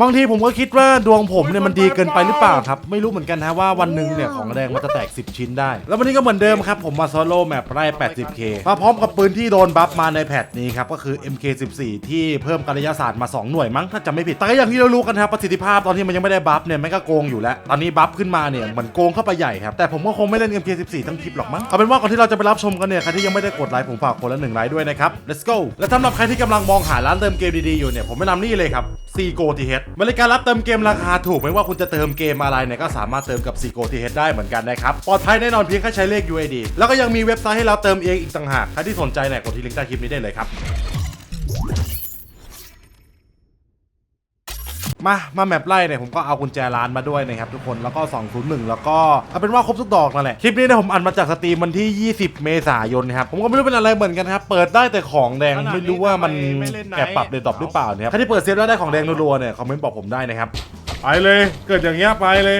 บางทีผมก็คิดว่าดวงผมเนี่ยมันดีเกินไปหรือเปล่าครับ ไม่รู้เหมือนกันนะว่าวันหนึ่งเนี่ยของแดงมันจะแตก 10 ชิ้นได้ แล้ววันนี้ก็เหมือนเดิมครับ ผมมาโซโล่แมปไล่ 80k มาพร้อมกับปืนที่โดนบัฟมาในแพทนี้ครับ ก็คือ MK14 ที่เพิ่มการะยะศาสตร์มา 2 หน่วยมั้งถ้าจำไม่ผิดแต่อย่างที่เรารู้กันครับประสิทธิภาพตอนที่มันยังไม่ได้บัฟเนี่ยมันก็โกงอยู่แล้ว ตอนนี้บัฟขึ้นมาเนี่ยเหมือนโกงเข้าไปใหญ่ครับแต่ผมก็คงไม่เล่น MK14 ทั้งคลิปหรอกมั้งเอาเป็นว่าก่อนที่เราจะไปรับชมกันเนี่ยใครที่ยังไม่ได้กดไลค์ผมฝากคนละหนึ่งไลค์ด้วยนะครับ let's go และสำหรับใครที่กำลังมองหาร้านเติมเกมดีๆอยู่เนี่ยผมแนะนำนี่เลยครับ c g o t h บริการรับเติมเกมราคาถูกไม่ว่าคุณจะเติมเกมอะไรเนี่ยก็สามารถเติมกับซีโกทีเฮดได้เหมือนกันนะครับ ปลอดภัยแน่นอนเพียงแค่ใช้เลข UID แล้วก็ยังมีเว็บไซต์ให้เราเติมเองอีกต่างหาก ใครที่สนใจเนี่ยกดที่ลิงก์ใต้คลิปนี้ได้เลยครับ มามาแมปไล่เนี่ยผมก็เอากุญแจร้านมาด้วยนะครับทุกคนแล้วก็ 201 แล้วก็เอาเป็นว่าครบทุกดอกนั่นแหละคลิปนี้เนี่ยผมอัดมาจากสตรีมวันที่ 20 เมษายนครับผมก็ไม่รู้เป็นอะไรเหมือนกันครับเปิดได้แต่ของแดงขนาดนี้ไม่รู้ว่ามันทำไมไม่เล่นไหนแอบปรับเดตดอปหรือเปล่าเนี่ยครับใครที่เปิดเซฟแล้วได้ของแดงรัวๆเนี่ยคอมเมนต์บอกผมได้นะครับไปเลยเกิดอย่างเงี้ยไปเลย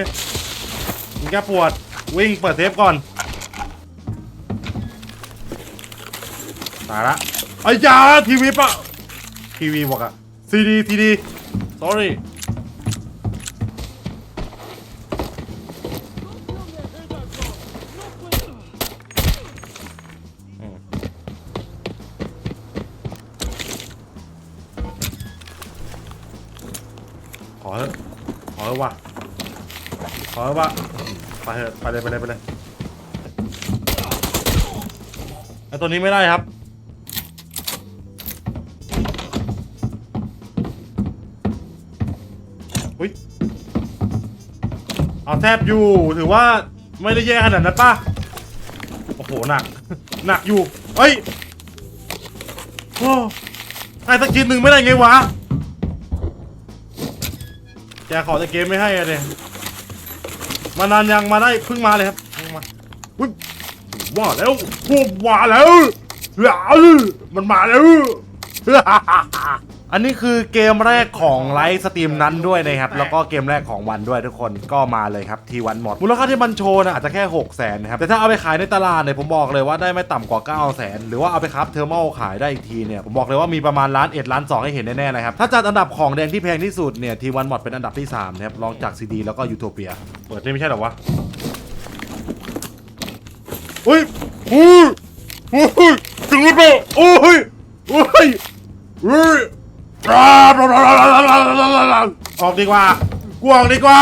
มึงแกปวดวิ่งเปิดเซฟก่อนตายละไอ้ยาทีวีปะทีวีบอกอะซีดีทีดี sorry ขอว่ะไปเถอะไปเลยไปเลยไปเลยไอตัวนี้ไม่ได้ครับอุ้ยเอาแทบอยู่ถือว่าไม่ได้แย่ขนาดนั้นป่ะโอ้โหหนักหนักอยู่เฮ้ยโอ้ไอ้ตะกินหนึ่งไม่ได้ไงวะแกขอแต่เกมไม่ให้อะเนี่ย มานานยังมาได้เพิ่งมาเลยครับเพิ่งมาอุ๊ยว่าแล้วพวกว่าแล้วมันมาแล้ว อันนี้คือเกมแรกของไลฟ์สตรีมนั้นด้วยนะครับ แล้วก็เกมแรกของวันด้วยทุกคนก็มาเลยครับทีวันหมด มูลค่าที่มันโชว์นะอาจจะแค่ 6 0แสนนะครับ แต่ถ้าเอาไปขายในตลาดเนี่ยผมบอกเลยว่าได้ไม่ต่ำกว่า 9 0 0แสนหรือว่าเอาไปครับเทอร์มอลขายได้อีกทีเนี่ยผมบอกเลยว่ามีประมาณล้านเอ็ดล้านสองให้เห็นแน่ๆนะครับ ถ้าจัดอันดับของแดงที่แพงที่สุดเนี่ยทีวันหมดเป็นอันดับที่3นะครับรองจากซีดีแล้วก็ยูโทเปียเปิดนี่ไม่ใช่เหรอวะอุ้ยอุ้ยอุ้ยถึงแล้วโอ้ยอุ้ยอุ้ย ออกดีกว่า กูออกดีกว่า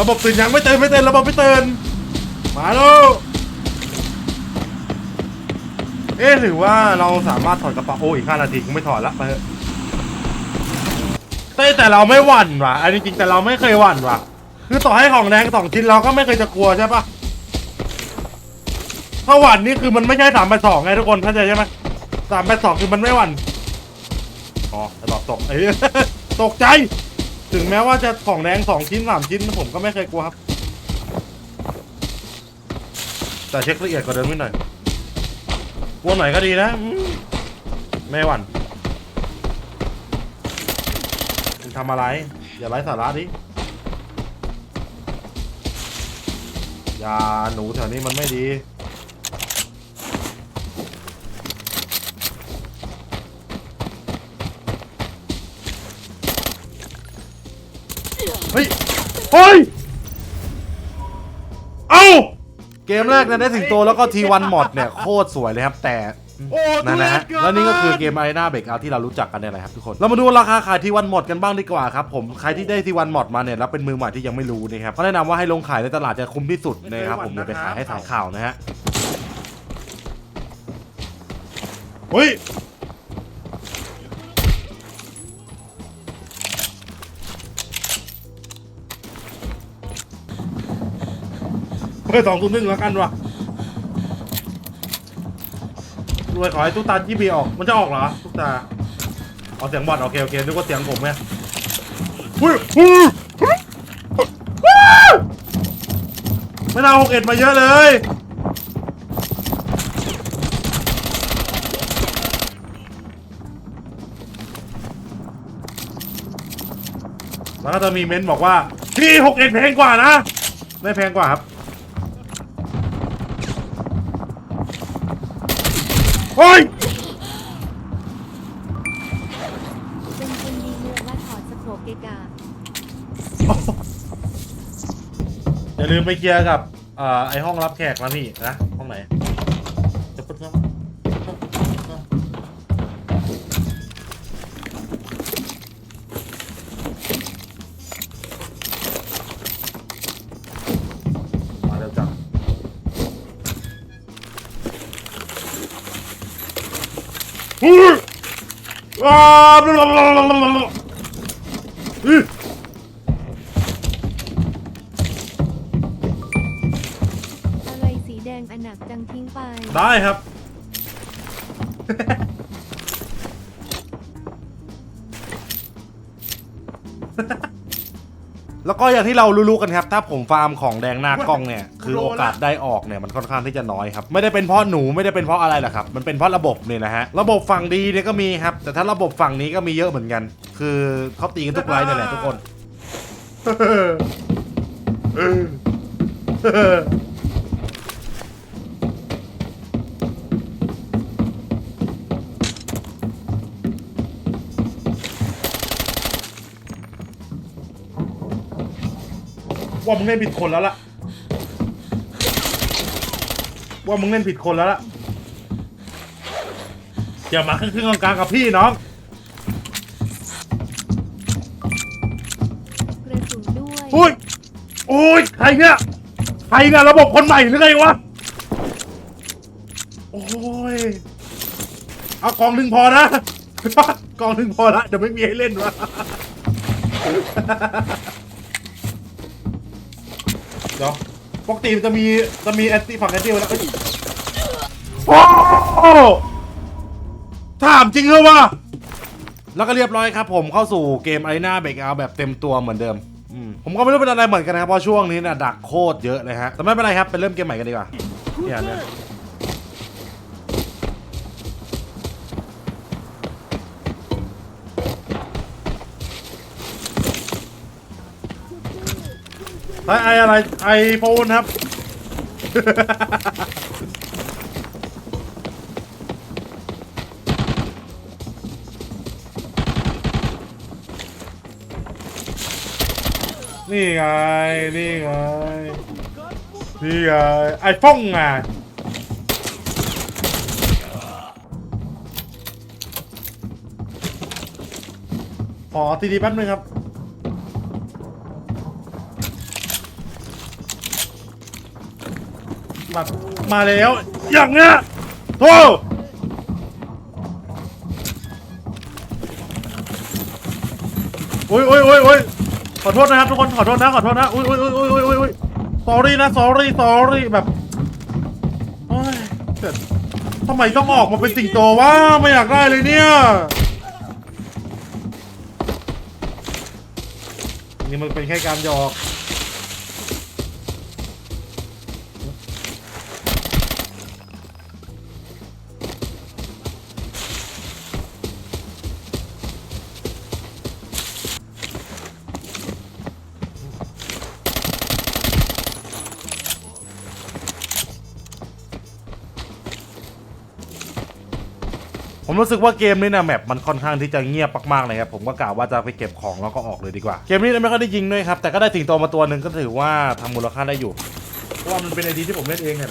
ระบบตื่นยังไม่เตือนไม่เตือนระบบไม่เตือนมาแล้วเอ๊ะถือว่าเราสามารถถอดกระเป๋าโอ้อีกห้านาทีกูไม่ถอดละไปเถอะเต้แต่เราไม่หวั่นว่ะ อันนี้จริงแต่เราไม่เคยหวั่นว่ะ คือต่อให้ของแดงสองชิ้นเราก็ไม่เคยจะกลัวใช่ปะถ้าหวั่นนี่คือมันไม่ใช่สามไปสองไงทุกคนเข้าใจใช่ไหม สามแปดสองคือมันไม่หวั่นอ๋อตอบตกไอ้ตกใจ ถึงแม้ว่าจะของแดงสองชิ้นสามชิ้นผมก็ไม่เคยกลัวครับ แต่เช็คละเอียดกว่าเดิมนิดหน่อยกลัวหน่อยก็ดีนะไม่หวั่นมึงทำอะไร อย่าไร้สาระดิอย่าหนูแถวนี้มันไม่ดี เฮ้ย เอ้า เกมแรกนะได้สิงโตแล้วก็ทีวันหมดเนี่ยโคตรสวยเลยครับแต่โอ้นั่นนะฮะทุเรศเกิน แล้วนี่ก็คือเกมอารีนาเบรกเอาที่เรารู้จักกันเนี่ยแหละครับทุกคน เรามาดูราคาขายทีวันหมดกันบ้างดีกว่าครับผมใครที่ได้ทีวันหมดมาเนี่ยแล้วเป็นมือใหม่ที่ยังไม่รู้นะครับเขาแนะนำว่าให้ลงขายในตลาดจะคุ้มที่สุดนะครับผมเดี๋ยวไปขายให้ถ่ายข่าวนะฮะ เฮ้ย สองศูนย์หนึ่งแล้วกันวะรวยขอให้ตุ๊กตาจีบีออก มันจะออกเหรอตุ๊กตาเอาเสียงบอดโอเคโอเคนึกว่าเสียงผมไงไม่น่าหกเอ็ดมาเยอะเลยแล้วก็จะมีเม้นต์บอกว่าพี่หกเอ็ดแพงกว่านะ ไม่แพงกว่าครับ เฮ้ยเป็นคนดีเมืองและถอดสโคปเกกาอย่าลืมไปเคลียร์กับเอ่อไอห้องรับแขกนะพี่นะห้องไหนจะปึ๊ดครับมา อุ้ยอ้าวบลาบลาบลาบลาบลาอื้ออะไรสีแดงอันหนักจังทิ้งไป ได้ครับ แล้วก็อย่างที่เรารู้ๆกันครับ ถ้าผมฟาร์มของแดงหน้ากล้องเนี่ยคือโอกาสได้ออกเนี่ยมันค่อนข้างที่จะน้อยครับไม่ได้เป็นเพราะหนูไม่ได้เป็นเพราะอะไรหรอกครับมันเป็นเพราะระบบเนี่ยนะฮะระบบฝั่งดีเนี่ยก็มีครับ แต่ถ้าระบบฝั่งนี้ก็มีเยอะเหมือนกัน คือเขาตีกันทุกไลน์นี่นแหละทุกคน ว่ามึงเล่นผิดคนแล้วล่ะ ว่ามึงเล่นผิดคนแล้วล่ะอย่ามาครึ่งๆกลางๆกับพี่น้อง กระสุนด้วยอุ้ยโอ้ยใครเนี่ย ใครเนี่ยระบบคนใหม่หรือไงวะ โอ้ย เอากองหนึ่งพอนะ กองหนึ่งพอละเดี๋ยวไม่มีให้เล่นวะ เดี๋ยวปกติมันจะมีจะมีแอนตี้ฝั่งแอนตี้ไว้แล้วเอ้ยโอ้ถามจริงเหรอวะแล้วก็เรียบร้อยครับผมเข้าสู่เกมไอหน้าเบรกเอาแบบเต็มตัวเหมือนเดิมอืมผมก็ไม่รู้เป็นอะไรเหมือนกันนะครับเพราะช่วงนี้นะดักโคตรเยอะเลยฮะแต่ไม่เป็นไรครับไปเริ่มเกมใหม่กันดีกว่าเนี่ยเนี่ย ไอไออะไรไอโฟนครับ นี่ไง นี่ไง นี่ไง ไอฟ้องไงขอทีดีแป๊บนึงครับ มา มาแล้ว อย่างเนี้ยโธ่โอ้ยโอ้ยโอ้ยโอ้ยขอโทษนะครับทุกคนขอโทษนะขอโทษนะอุ้ยอุ้ยอุ้ยอุ้ยอุ้ยอุ้ย sorry นะ sorry sorry แบบโอ้ยแต่ทำไมต้องออกมาเป็นสิงโตวะไม่อยากได้เลยเนี่ยนี่มันเป็นแค่การหยอก ผมรู้สึกว่าเกมนี้นะแมปมันค่อนข้างที่จะเงียบมากๆเลยครับผมก็กล่าวว่าจะไปเก็บของแล้วก็ออกเลยดีกว่า เกมนี้ไม่ค่อยได้ยิงด้วยครับแต่ก็ได้สิงโตมาตัวหนึ่งก็ถือว่าทำมูลค่าได้อยู่เพราะว่ามันเป็นไอดีที่ผมเล่นเองเนี่ะ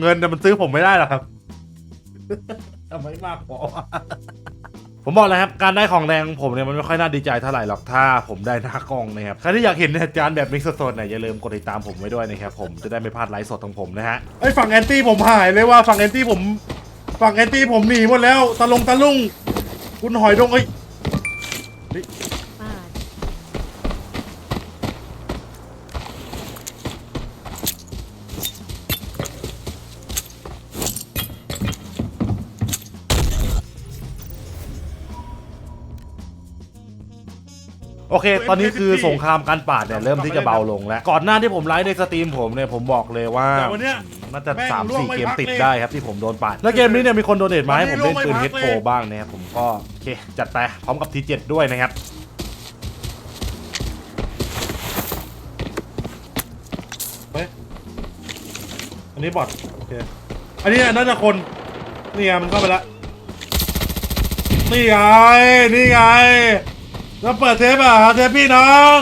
เงินน่ะมันซื้อผมไม่ได้หรอกครับทำไมมากพอผมบอกเลยครับ การได้ของแดงของผมเนี่ยมันไม่ค่อยน่าดีใจเท่าไหร่หรอกถ้าผมได้หน้ากล้องนะครับ ใครที่อยากเห็นเหตุการณ์แบบมิกซ์โซนเนี่ยอย่าลืมกดติดตามผมไว้ด้วยนะครับผมจะได้ไม่พลาดไลฟ์สดของผมนะฮะไอ้ยฝั่งแอนตี้ผมหายเลยว่าฝั่งแอนตี้ผม ฝั่งแอนตี้ผมหนีหมดแล้วตะลงตะลุ่งคุณหอยดงเอ้ย โอเค ตอนนี้คือสงครามการปาดเนี่ยเริ่มที่จะเบาลงแล้ว ก่อนหน้าที่ผมไลฟ์ในสตรีมผมเนี่ยผมบอกเลยว่าแต่วันเนี้ยน่าจะแม่งสามล่วงสี่ไม่เกมพักติดเลย ได้ครับที่ผมโดนปาด แล้วเกมนี้เนี่ยมีคนโดเนทมาให้ผมเล่นปืนวันนี้เฮดล่วงไม่โฟพักเลยบ้างนะครับผมก็โอเคจัดไปพร้อมกับทีเจ็ดด้วยนะครับ เฮ้ยอันนี้บอทโอเค อันนี้น่าจะคนนี่ไงมันเข้าไปแล้วนี่ไง นี่ไง เราเปิดเทปอะเทปพี่น้อง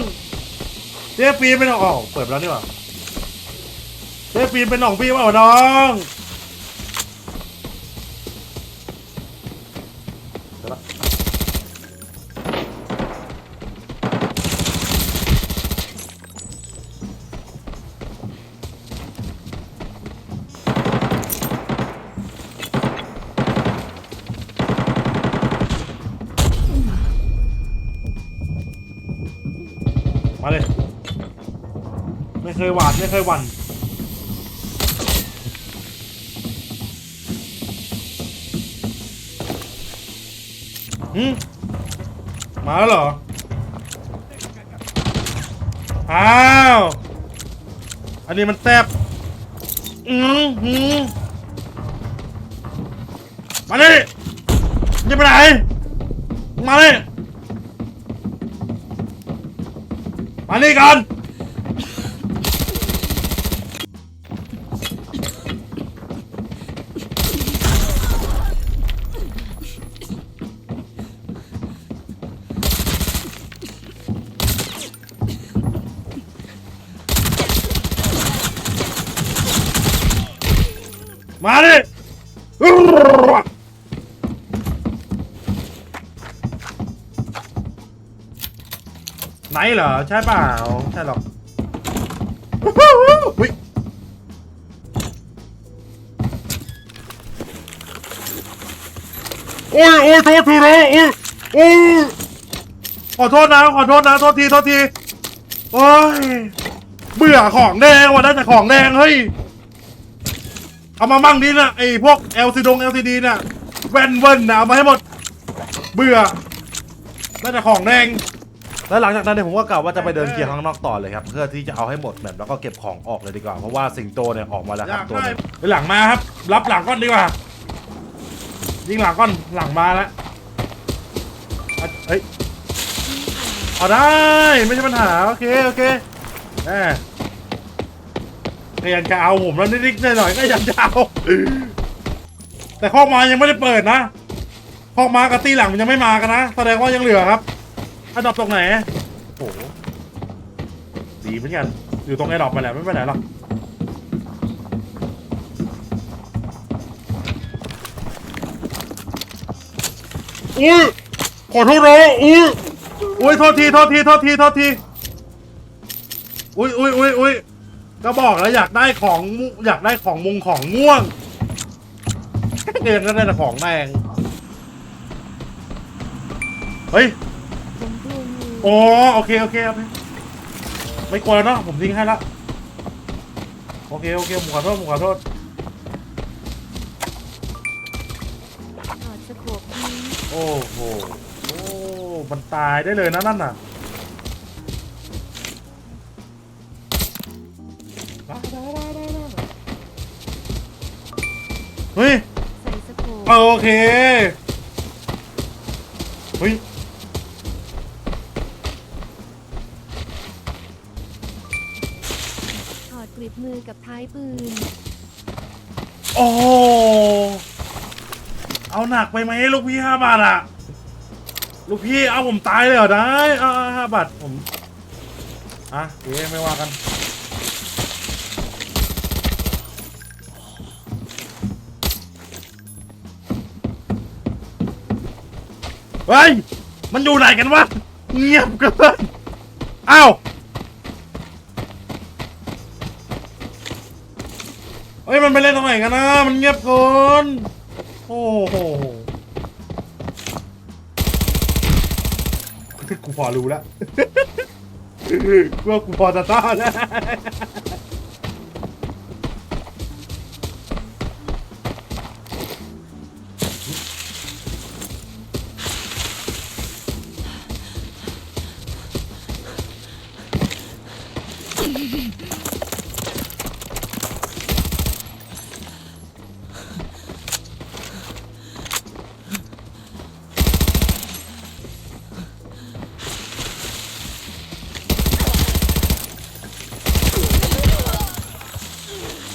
เทปปีเป็นอ๋อเปิดไปแล้วนี่หว่าเทปปีเป็นของพี่ว่าน้อง ไม่เคยวันหืมมาแล้วเหรอ อ้าว อันนี้มันแซบอืมหืมมาดิจะไปไหน มาดิมาดิก่อน มาดิไหนเหรอ ใช่เปล่า ใช่หรอกอุ๊ยโอ้ยโอ้ยโทษทีนะโอ้ยโอ้ยขอโทษนะ ขอโทษนะ โทษที โทษที โอ้ย เบื่อของแดงวันนั้นแต่ของแดง เฮ้ย เอามามั่งดีนะไอ้พวก LCD ดง LCD น่ะแว่นเวินนะเอามาให้หมด เบื่อได้แต่ของแดง แล้วหลังจากนั้นเนี่ยผมก็กล่าวว่าจะไปเดินเคลียร์ข้างนอกต่อเลยครับ เพื่อที่จะเอาให้หมดแบบแล้วก็เก็บของออกเลยดีกว่า เพราะว่าสิงโตเนี่ยออกมาแล้วครับตัวหได้นึงไปหลังมาครับ รับหลังก้อนดีกว่า ยิงหลังก้อนหลังมาแล้วอะเฮ้ยเอาได้ไม่ใช่ปัญหา โอเค โอเคแหม ก็ยังจะเอาผมแล้วนิดๆหน่อยๆก็ยังจะเอาแต่ข้อมายังไม่ได้เปิดนะข้อมากับตีหลังมันยังไม่มากันนะแสดงว่ายังเหลือครับอันดับตรงไหนโอ้โหดีเหมือนกันอยู่ตรงไอ้ดอกไปแหละไม่ไปไหนหรอกอุ้ยขอโทษนะอุ้ยอุ้ยโทษทีโทษทีโทษทีโทษทีอุ้ยอุ้ยอุ้ยอุ้ย ก็บอกแล้วอยากได้ของมุอยากได้ของมุงของม่วงเงินก็ได้แต่ของแดงเฮ้ยผมกลัวงูอ๋อโอเคโอเคโอเคไม่กลัวแล้วเนาะผมทิ้งให้ละโอเคโอเคผมขอโทษผมขอโทษถอดสโคปทิ้งโอ้โหโอ้มันตายได้เลยนะนั่นน่ะ เฮ้ยใส่สโคปโอเคเฮ้ยถอดกริบมือกับท้ายปืน โอ้โหเอาหนักไปไหมลูกพี่ห้าบาทอะลูกพี่เอาผมตายเลยเหรอได้อ่าห้าบาทผมอะโอเคไม่ว่ากัน เฮ้ย มันอยู่ไหนกันวะ เงียบเกินอ้าวเฮ้ย มันไปเล่นตรงไหนกันนะ มันเงียบเกินโอ้โหกูพอรู้แล้วกูว่ากูพอจะต้านแล้ว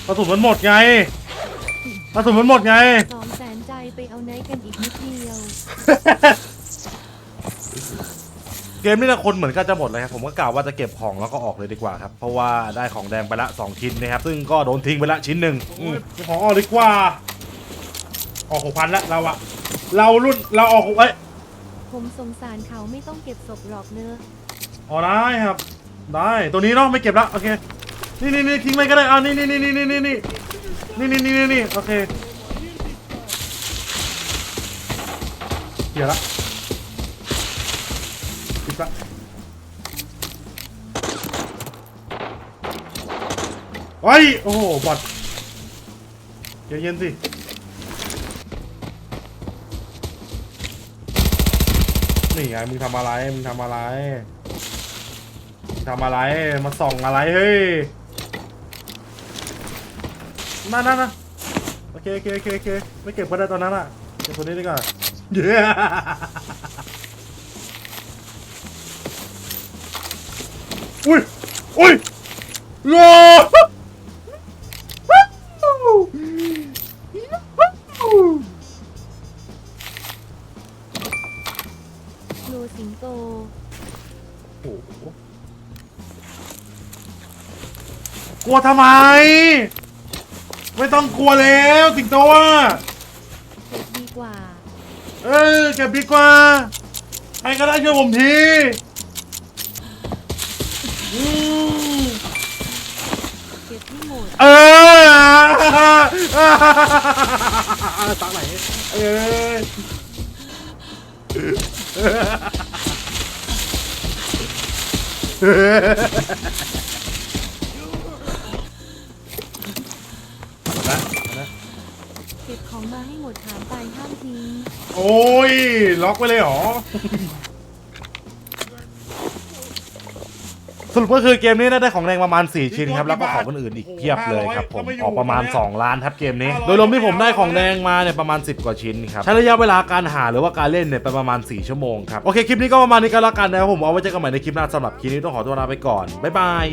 กระสุนมันหมดไงกระสุนมันหมดไง สองแสนใจไปเอาไนท์กันอีกนิดเดียว เกมนี้นะคนเหมือนกันจะหมดเลยครับผมก็กล่าวว่าจะเก็บของแล้วก็ออกเลยดีกว่าครับ เพราะว่าได้ของแดงไปละสองชิ้นนะครับ ซึ่งก็โดนทิ้งไปละชิ้นหนึ่งอืมเก็บของออกดีกว่า ออกหกพันละเราอะเรารุ่นเราออกเอ้ยผมสงสารเขาไม่ต้องเก็บศพหรอกเนอะ ออกได้ครับ ได้ตัวนี้เนาะไม่เก็บละโอเค นี่นี่นี่ทิ้งไปก็ได้เอานี่นี่นี่นี่นี่นี่นี่นี่นี่นี่นี่โอเคเดี๋ยวละปิดละไว้ยโอ้โหบอดเย็นๆสินี่ไงมึงทำอะไรมึงทำอะไรมึงทำอะไร มาส่องอะไร เฮ้ย นั่นนั่นนะโอเคโอเคโอเคโอเคไม่เก็บก็ได้ตอนนั้นอะเก็บตัวนี้ดีกว่าเย้อุ้ยอุ้ยโลโลสิงโตโอ้โหกลัวทำไม ไม่ต้องกลัวแล้วสิงโตอะเก็บดีกว่า เออเก็บดีกว่าใครก็ได้ช่วยผมทีอืมเก็บที่หมดเออตักไหนเออเอา ละเอาละเก็บของมาให้หมดถามไปห้ามทิ้งโอ้ยล็อกไว้เลยเหรอสรุปก็คือเกมนี้ได้ของแรงประมาณ 4 ชิ้นครับ แล้วก็ของคนอื่นอีกเพียบเลยครับผมออกประมาณ 2 ล้านครับเกมนี้ โดยรวมที่ผมได้ของแดงมาเนี่ยประมาณ 10 กว่าชิ้นครับ ใช้ระยะเวลาการหาหรือว่าการเล่นเนี่ยไปประมาณ 4 ชั่วโมงครับ โอเค คลิปนี้ก็ประมาณนี้ก็แล้วกันนะครับผมเอาไว้เจอกันใหม่ในคลิปหน้าสำหรับคลิปนี้ต้องขอตัวลาไปก่อน บ๊ายบาย